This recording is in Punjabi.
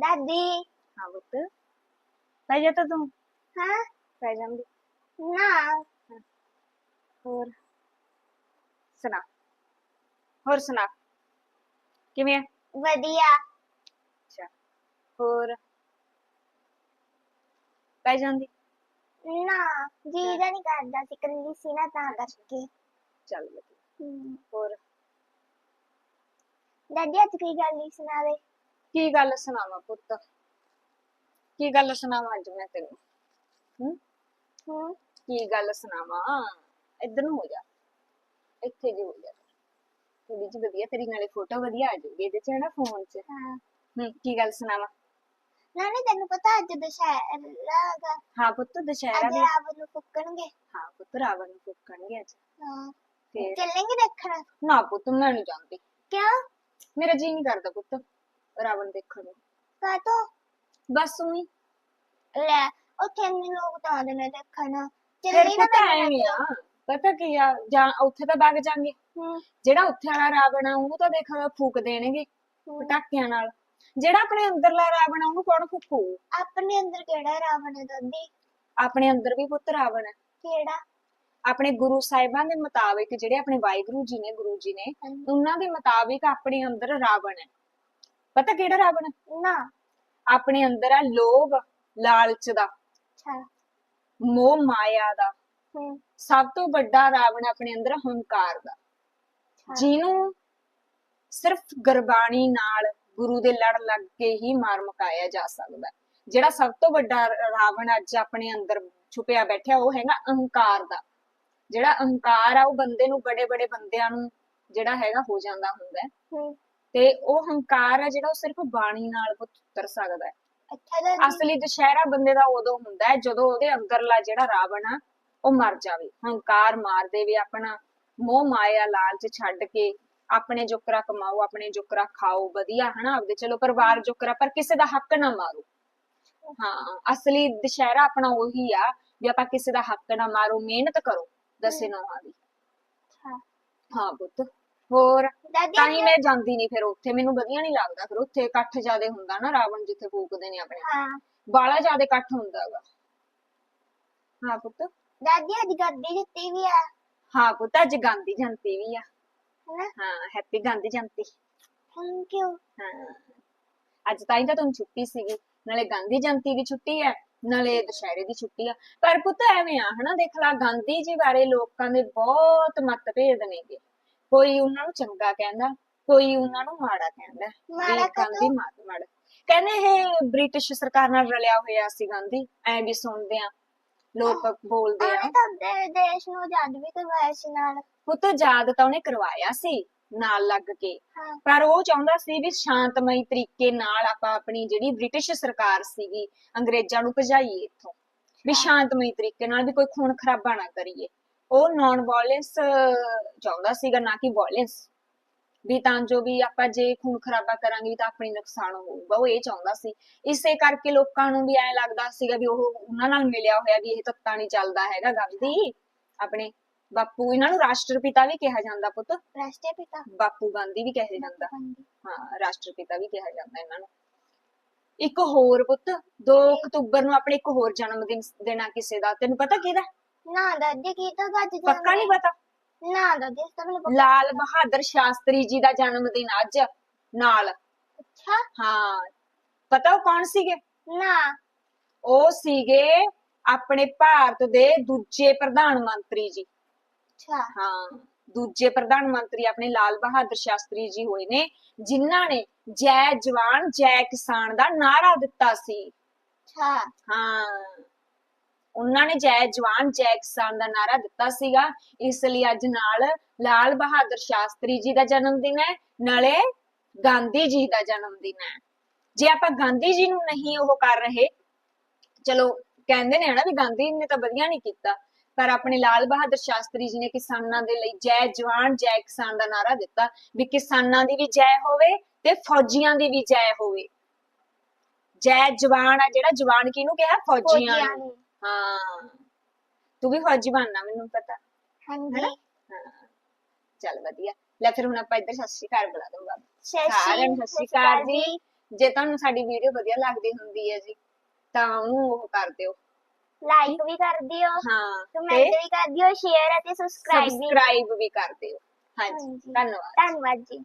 ਦਾਦੀ ਹਾਂ ਪੁੱਤ ਪੈ ਜਾ ਤਾ ਤੂੰ ਹਾਂ ਪੈ ਜਾਂਦੀ ਨਾ ਹੋਰ ਸੁਣਾ ਹੋਰ ਸੁਣਾ ਕਿਵੇਂ ਆ ਵਧੀਆ ਅੱਛਾ ਹੋਰ ਪੈ ਜਾਂਦੀ ਨਾ ਜੀ ਦਾ ਨਹੀਂ ਕਰਦਾ ਸੀ ਕੱਲੀ ਸੀ ਨਾ ਤਾਂ ਕਰਕੇ ਚੱਲ ਵਧੀਆ ਹਮ, ਹੋਰ ਦਾਦੀ ਅੱਜ ਕੀ ਗੱਲ ਨਹੀਂ ਸੁਣਾ ਦੇ ਕੀ ਗੱਲ ਸੁਣਾਵਾਂ ਪੁੱਤ? ਕੀ ਗੱਲ ਸੁਣਾਵਾਂ ਅੱਜ ਮੈਂ ਤੈਨੂੰ? ਹੂੰ? ਹੂੰ। ਕੀ ਗੱਲ ਸੁਣਾਵਾਂ? ਇੱਧਰ ਨੂੰ ਹੋ ਜਾ। ਇੱਥੇ ਜੀ ਹੋ ਜਾ। ਥੋੜੀ ਜਿਹੀ ਵਧੀਆ ਤੇਰੀ ਨਾਲੇ ਫੋਟੋ ਵਧੀਆ ਆ ਜਾਊਗੀ ਇਹਦੇ ਚ ਹੈ ਨਾ ਫੋਨ 'ਚ? ਹਾਂ। ਹੂੰ ਕੀ ਗੱਲ ਸੁਣਾਵਾਂ? ਨਾਨੀ ਤੈਨੂੰ ਪਤਾ ਅੱਜ ਦੁਸ਼ਹਿਰਾ ਦਾ ਹਾਂ ਪੁੱਤ ਦੁਸ਼ਹਿਰਾ ਅੱਜ ਵੀ। ਰਾਵਣ ਨੂੰ ਫੁੱਕਣਗੇ। ਹਾਂ ਪੁੱਤ ਰਾਵਣ ਨੂੰ ਫੁੱਕਣਗੇ ਅੱਜ। ਹਾਂ। ਫੇਰ ਚੱਲਾਂਗੇ ਦੇਖਣ? ਨਾ ਪੁੱਤ ਮੈਂ ਨਹੀਂ ਜਾਂਦੀ। ਕਿਉਂ? ਮੇਰਾ ਜੀ ਨਹੀਂ ਕਰਦਾ ਪੁੱਤ। ਰਾਵਣ ਦੇਖਣ ਨੂੰ ਕਾਤੋਂ ਬਸ ਉਮੀ ਲੈ ਉੱਥੇ ਇੰਨੇ ਲੋਕ ਤਾਂ ਆਉਂਦੇ ਨੇ ਦੇਖਣ ਫਿਰ ਚੱਲੀ ਨਾ ਪਤਾ ਐਵੇਂ ਆ ਪਤਾ ਕੀ ਆ ਜਾਂ ਉੱਥੇ ਤਾਂ ਵਗ ਜਾਾਂਗੇ ਹੂੰ ਜਿਹੜਾ ਉੱਥੇ ਵਾਲਾ ਰਾਵਣ ਆ ਉਹਨੂੰ ਤਾਂ ਦੇਖ ਫੂਕ ਦੇਣਗੇ ਪਟਾਕਿਆਂ ਨਾਲ ਜਿਹੜਾ ਆਪਣੇ ਅੰਦਰਲਾ ਰਾਵਣ ਆ ਉਹਨੂੰ ਕੌਣ ਫੂਕੂ ਆਪਣੇ ਅੰਦਰ ਕਿਹੜਾ ਰਾਵਣ ਹੈ ਦਾਦੀ ਆਪਣੇ ਅੰਦਰ ਵੀ ਪੁੱਤ ਰਾਵਣ ਹੈ ਕਿਹੜਾ ਆਪਣੇ ਗੁਰੂ ਸਾਹਿਬਾਂ ਦੇ ਮੁਤਾਬਿਕ ਜਿਹੜੇ ਆਪਣੇ ਵਾਹਿਗੁਰੂ ਜੀ ਨੇ ਗੁਰੂ ਜੀ ਨੇ ਹਾਂਜੀ। ਉਹਨਾਂ ਦੇ ਮੁਤਾਬਿਕ ਆਪਣੇ ਅੰਦਰ ਰਾਵਣ ਹੈ ਪਤਾ ਕਿਹੜਾ ਰਾਵਣ ਨਾ? ਆਪਣੇ ਅੰਦਰ ਆ ਲੋਭ ਲਾਲਚ ਦਾ। ਅੱਛਾ। ਮੋਹ ਮਾਇਆ ਦਾ। ਹੂੰ। ਸਭ ਤੋਂ ਵੱਡਾ ਰਾਵਣ ਆਪਣੇ ਅੰਦਰ ਹੰਕਾਰ ਦਾ। ਜਿਹਨੂੰ ਸਿਰਫ ਗੁਰਬਾਣੀ ਨਾਲ ਗੁਰੂ ਦੇ ਲੜ ਲੱਗ ਕੇ ਹੀ ਮਾਰ ਮੁਕਾਇਆ ਜਾ ਸਕਦਾ। ਜਿਹੜਾ ਸਭ ਤੋਂ ਵੱਡਾ ਰਾਵਣ ਅੱਜ ਆਪਣੇ ਅੰਦਰ ਛੁਪਿਆ ਬੈਠਿਆ ਉਹ ਹੈਗਾ ਅਹੰਕਾਰ ਦਾ। ਜਿਹੜਾ ਅਹੰਕਾਰ ਆ ਉਹ ਬੰਦੇ ਨੂੰ ਬੜੇ ਬੜੇ ਬੰਦਿਆਂ ਨੂੰ ਜਿਹੜਾ ਹੈਗਾ ਹੋ ਜਾਂਦਾ ਹੁੰਦਾ ਹੂੰ। ਤੇ ਉਹ ਹੰਕਾਰ ਆ ਜਿਹੜਾ ਉਹ ਸਿਰਫ ਬਾਣੀ ਨਾਲ ਪੁੱਤ ਉਤਰ ਸਕਦਾ ਹੈ। ਅੱਛਾ ਦਾਦੀ ਅਸਲੀ ਦੁਸ਼ਹਿਰਾ ਬੰਦੇ ਦਾ ਉਦੋਂ ਹੁੰਦਾ ਹੈ ਜਦੋਂ ਉਹਦੇ ਅੰਦਰਲਾ ਜਿਹੜਾ ਰਾਵਣ ਆ ਉਹ ਮਰ ਜਾਵੇ। ਹੰਕਾਰ ਮਾਰ ਦੇਵੇ ਆਪਣਾ ਮੋਹ ਮਾਇਆ ਲਾਲਚ ਛੱਡ ਕੇ ਆਪਣੇ ਜੋਕਰਾ ਕਮਾਓ ਆਪਣੇ ਜੋਕਰਾ ਖਾਓ ਵਧੀਆ ਹਨਾ ਆਪਦੇ ਚਲੋ ਪਰਿਵਾਰ ਜੋਕਰਾ ਪਰ ਕਿਸੇ ਦਾ ਹੱਕ ਨਾ ਮਾਰੋ। ਹਾਂ ਅਸਲੀ ਦੁਸ਼ਹਿਰਾ ਆਪਣਾ ਉਹੀ ਆ ਵੀ ਆਪਾਂ ਕਿਸੇ ਦਾ ਹੱਕ ਨਾ ਮਾਰੋ ਮਿਹਨਤ ਕਰੋ ਦਸੇ ਨੌਹਾਂ ਦੀ। ਹਾਂ ਪੁੱਤ। ਹੋਰ ਦਾਦੀ ਤਾਂ ਹੀ ਮੈਂ ਜਾਂਦੀ ਨਹੀਂ ਫਿਰ ਉੱਥੇ ਮੈਨੂੰ ਵਧੀਆ ਨਹੀਂ ਲੱਗਦਾ ਫਿਰ ਉੱਥੇ ਇਕੱਠ ਜ਼ਿਆਦੇ ਹੁੰਦਾ ਨਾ ਰਾਵਣ ਜਿੱਥੇ ਫੂਕਦੇ ਨੇ ਆਪਣੇ। ਹਾਂ। ਬਾਲਾ ਜ਼ਿਆਦਾ ਇਕੱਠ ਹੁੰਦਾ ਹੈਗਾ ਹਾਂ ਪੁੱਤ। ਦਾਦੀ ਅੱਜ ਗੱਡੀ ਜਿੱਤੀ ਵੀ ਆ। ਹਾਂ ਪੁੱਤ ਅੱਜ ਗਾਂਧੀ ਜਯੰਤੀ ਵੀ ਆ। ਹੈਨਾ? ਹਾਂ happy Gandhi Jayanti. Thank you ਹਾਂ। ਅੱਜ ਤਾਂ ਹੀ ਤਾਂ ਤੁਹਾਨੂੰ ਛੁੱਟੀ ਸੀਗੀ। ਨਾਲੇ ਗਾਂਧੀ ਜਯੰਤੀ ਦੀ ਛੁੱਟੀ ਹੈ ਨਾਲੇ ਦੁਸ਼ਹਿਰੇ ਦੀ ਛੁੱਟੀ ਆ। ਪਰ ਪੁੱਤ ਐਵੇਂ ਆ ਹਨਾ ਦੇਖ ਲਾ ਗਾਂਧੀ ਜੀ ਬਾਰੇ ਲੋਕਾਂ ਦੇ ਬਹੁਤ ਮਤਭੇਦ ਨੇਗੇ। ਕੋਈ ਉਹਨਾਂ ਨੂੰ ਚੰਗਾ ਕਹਿੰਦਾ ਕੋਈ ਉਹਨਾਂ ਨੂੰ ਮਾੜਾ ਕਹਿੰਦਾ। ਮਾੜਾ ਗਾਂਧੀ ਮਾੜਾ ਮਾੜਾ ਕਹਿੰਦੇ ਇਹ ਬ੍ਰਿਟਿਸ਼ ਸਰਕਾਰ ਨਾਲ ਰਲਿਆ ਹੋਇਆ ਸੀ ਗਾਂਧੀ ਐ ਵੀ ਸੁਣਦੇ ਆ ਲੋਕ ਬੋਲਦੇ ਆ। ਤਾਂ ਦੇਸ਼ ਨੂੰ ਆਜ਼ਾਦ ਵੀ ਕਰਵਾਇਆ ਸੀ ਨਾਲ। ਪੁੱਤ ਆਜ਼ਾਦ ਤਾਂ ਉਹਨੇ ਕਰਵਾਇਆ ਸੀ ਨਾਲ ਲੱਗ ਕੇ। ਪਰ ਉਹ ਚਾਹੁੰਦਾ ਸੀ ਵੀ ਸ਼ਾਂਤਮਈ ਤਰੀਕੇ ਨਾਲ ਆਪਾਂ ਆਪਣੀ ਜਿਹੜੀ ਬ੍ਰਿਟਿਸ਼ ਸਰਕਾਰ ਸੀਗੀ ਅੰਗਰੇਜ਼ਾਂ ਨੂੰ ਭਜਾਈਏ ਇੱਥੋਂ। ਵੀ ਸ਼ਾਂਤਮਈ ਤਰੀਕੇ ਨਾਲ ਵੀ ਕੋਈ ਖੂਨ ਖਰਾਬਾ ਨਾ ਕਰੀਏ। ਉਹ ਨਾਨ ਵਾਇਲੈਂਸ ਚਾਹੁੰਦਾ ਸੀਗਾ ਨਾ ਕਿ ਵਾਇਲੈਂਸ ਵੀ ਤਾਂ ਜੋ ਵੀ ਆਪਾਂ ਜੇ ਖੂਨ ਖਰਾਬਾ ਕਰਾਂਗੇ ਤਾਂ ਆਪਣੀ ਨੁਕਸਾਨ ਹੋਊਗਾ ਉਹ ਇਹ ਚਾਹੁੰਦਾ ਸੀ। ਇਸੇ ਕਰਕੇ ਲੋਕਾਂ ਨੂੰ ਵੀ ਐਂ ਲੱਗਦਾ ਸੀਗਾ ਵੀ ਉਹ ਉਹਨਾਂ ਨਾਲ ਮਿਲਿਆ ਹੋਇਆ ਵੀ ਇਹ ਤੱਤਾ ਨਹੀਂ ਚੱਲਦਾ ਹੈਗਾ ਗਾਂਧੀ ਆਪਣੇ ਬਾਪੂ ਇਹਨਾਂ ਨੂੰ ਰਾਸ਼ਟਰਪਿਤਾ ਵੀ ਕਿਹਾ ਜਾਂਦਾ ਪੁੱਤ। ਰਾਸ਼ਟਰੀ ਪਿਤਾ ਬਾਪੂ ਗਾਂਧੀ ਵੀ ਕਿਹਾ ਜਾਂਦਾ। ਹਾਂ ਰਾਸ਼ਟਰਪਿਤਾ ਵੀ ਕਿਹਾ ਜਾਂਦਾ ਇਹਨਾਂ ਨੂੰ। ਇੱਕ ਹੋਰ ਪੁੱਤ 2 ਅਕਤੂਬਰ ਨੂੰ ਆਪਣੇ ਇੱਕ ਹੋਰ ਜਨਮ ਦਿਨ ਦੇਣਾ ਕਿਸੇ ਦਾ। ਤੈਨੂੰ ਪਤਾ ਕਿਹਦਾ? ਨਾ ਦਾਦੀ ਕੀ ਤਾਂ ਗੱਜ ਪੱਕਾ ਨਹੀਂ ਪਤਾ? ਨਾ ਦਾਦੀ ਇਸ ਤਾਂ ਮੈਨੂੰ ਪਤਾ। ਲਾਲ ਬਹਾਦਰ ਸ਼ਾਸਤਰੀ ਜੀ ਦਾ ਜਨਮ ਦਿਨ ਅੱਜ ਨਾਲ। ਅੱਛਾ। ਹਾਂ। ਪਤਾ ਉਹ ਕੌਣ ਸੀਗੇ? ਨਾ। ਉਹ ਸੀਗੇ ਆਪਣੇ ਭਾਰਤ ਦੇ ਦੂਜੇ ਪ੍ਰਧਾਨ ਮੰਤਰੀ ਜੀ। ਅੱਛਾ। ਹਾਂ। ਦੂਜੇ ਪ੍ਰਧਾਨ ਮੰਤਰੀ ਆਪਣੇ ਲਾਲ ਬਹਾਦਰ ਸ਼ਾਸਤਰੀ ਜੀ ਹੋਏ ਨੇ ਜਿਨ੍ਹਾਂ ਨੇ ਜੈ ਜਵਾਨ ਜੈ ਕਿਸਾਨ ਦਾ ਨਾਰਾ ਦਿੱਤਾ ਸੀ। ਅੱਛਾ। ਹਾਂ। ਉਹਨਾਂ ਨੇ ਜੈ ਜਵਾਨ, ਜੈ ਕਿਸਾਨ ਦਾ ਨਾਰਾ ਦਿੱਤਾ ਸੀਗਾ। ਇਸ ਲਈ ਅੱਜ ਨਾਲ ਲਾਲ ਬਹਾਦਰ ਸ਼ਾਸਤਰੀ ਜੀ ਦਾ ਜਨਮ ਦਿਨ ਹੈ, ਨਾਲੇ ਗਾਂਧੀ ਜੀ ਦਾ ਜਨਮ ਦਿਨ ਹੈ। ਜੇ ਆਪਾਂ ਗਾਂਧੀ ਜੀ ਨੂੰ ਨਹੀਂ ਉਹ ਕਰ ਰਹੇ, ਚਲੋ ਕਹਿੰਦੇ ਨੇ ਨਾ ਵੀ ਗਾਂਧੀ ਨੇ ਤਾਂ ਵਧੀਆ ਨਹੀਂ ਕੀਤਾ, ਪਰ ਆਪਣੇ ਲਾਲ ਬਹਾਦਰ ਸ਼ਾਸਤਰੀ ਜੀ ਨੇ ਕਿਸਾਨਾਂ ਦੇ ਲਈ ਜੈ ਜਵਾਨ, ਜੈ ਕਿਸਾਨ ਦਾ ਨਾਰਾ ਦਿੱਤਾ ਵੀ ਕਿਸਾਨਾਂ ਦੀ ਵੀ ਜੈ ਹੋਵੇ ਤੇ ਫੌਜੀਆਂ ਦੀ ਵੀ ਜੈ ਹੋਵੇ। ਜੈ ਜਵਾਨ ਆ ਜਿਹੜਾ ਜਵਾਨ ਕਿਹਨੂੰ ਕਿਹਾ? ਫੌਜੀਆਂ ਫੌਜੀਆਂ ਨੂੰ। ਹਾਂ। ਤੂੰ ਵੀ ਫੌਜੀ ਬਣਨਾ ਮੈਨੂੰ ਪਤਾ। ਹਾਂਜੀ। ਹਾਂ। ਚੱਲ ਵਧੀਆ। ਲੈ ਫਿਰ ਹੁਣ ਆਪਾਂ ਇੱਧਰ ਸਤਿ ਸ਼੍ਰੀ ਅਕਾਲ ਬੁਲਾ ਦੂੰਗਾ। ਸਾਰਿਆਂ ਨੂੰ ਸਤਿ ਸ਼੍ਰੀ ਅਕਾਲ ਜੀ। ਜੇ। ਤੁਹਾਨੂੰ ਸਾਡੀ ਵੀਡੀਓ ਵਧੀਆ ਲੱਗਦੀ ਹੁੰਦੀ ਹੈ ਜੀ ਤਾਂ ਉਹਨੂੰ ਉਹ ਕਰ ਦਿਓ। ਲਾਈਕ ਵੀ ਕਰ ਦਿਓ ਹਾਂ। ਕਮੈਂਟ ਵੀ ਕਰ ਦਿਓ ਸ਼ੇਅਰ ਅਤੇ ਸਬਸਕ੍ਰਾਈਬ ਵੀ ਸਬਸਕ੍ਰਾਈਬ ਵੀ ਕਰ ਦਿਓ। ਹਾਂਜੀ। ਹਾਂਜੀ। ਧੰਨਵਾਦ ਧੰਨਵਾਦ ਜੀ।